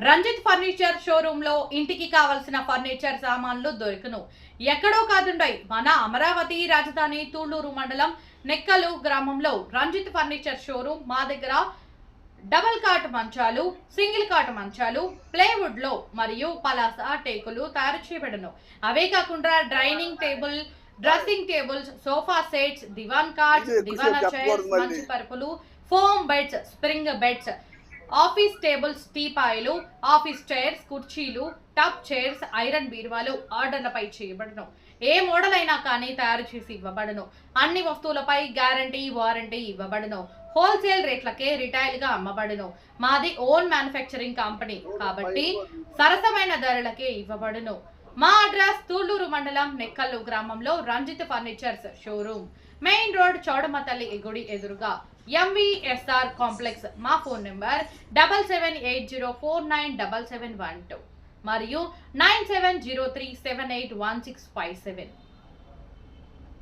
Ranjith furniture షోరూమ్లో ఇంటికి కావలసిన furniture సామాన్లు దొరికను ఎక్కడో కాదుండయి మన అమరావతి రాజధాని తూళ్ళూరు మండలం నెక్కలు గ్రామంలో రంజిత్ ఫర్నిచర్ షోరూమ్ మా దగ్గర డబుల్ కాట్ మంచాలు సింగిల్ కాట్ మంచాలు ప్లేవుడ్లో మరియు పలాస టేకులు తయారు చేయబడను అవే కాకుండా dining table dressing tables sofa sets దివాన్ కార్డ్స్ దివానా చైర్స్. మంచు పరుపులు foam beds spring beds office tables టీపాయలు office chairs కుర్చీలు టప్ చైర్స్ ఐరన్ బీరువాలు ఆర్డర్లపై చేయబడను. ఏ మోడల్ అయినా కానీ తయారు చేసి ఇవ్వబడను. అన్ని వస్తువులపై గ్యారంటీ వారంటీ ఇవ్వబడను. హోల్సేల్ రేట్లకే రిటైల్గా అమ్మబడును. మాది ఓన్ మ్యానుఫ్యాక్చరింగ్ కంపెనీ కాబట్టి సరసమైన ధరలకే ఇవ్వబడును. మా అడ్రస్ తూళ్ళూరు మండలం నెక్కల్లు గ్రామంలో Ranjith furnitures showroom. Main road Chowdamathalli గుడి ఎదురుగా ఎంవిఎస్ఆర్ కాంప్లెక్స్. మా phone number double seven eight zero four nine double seven one two. మరియు nine seven zero three seven eight one six five seven.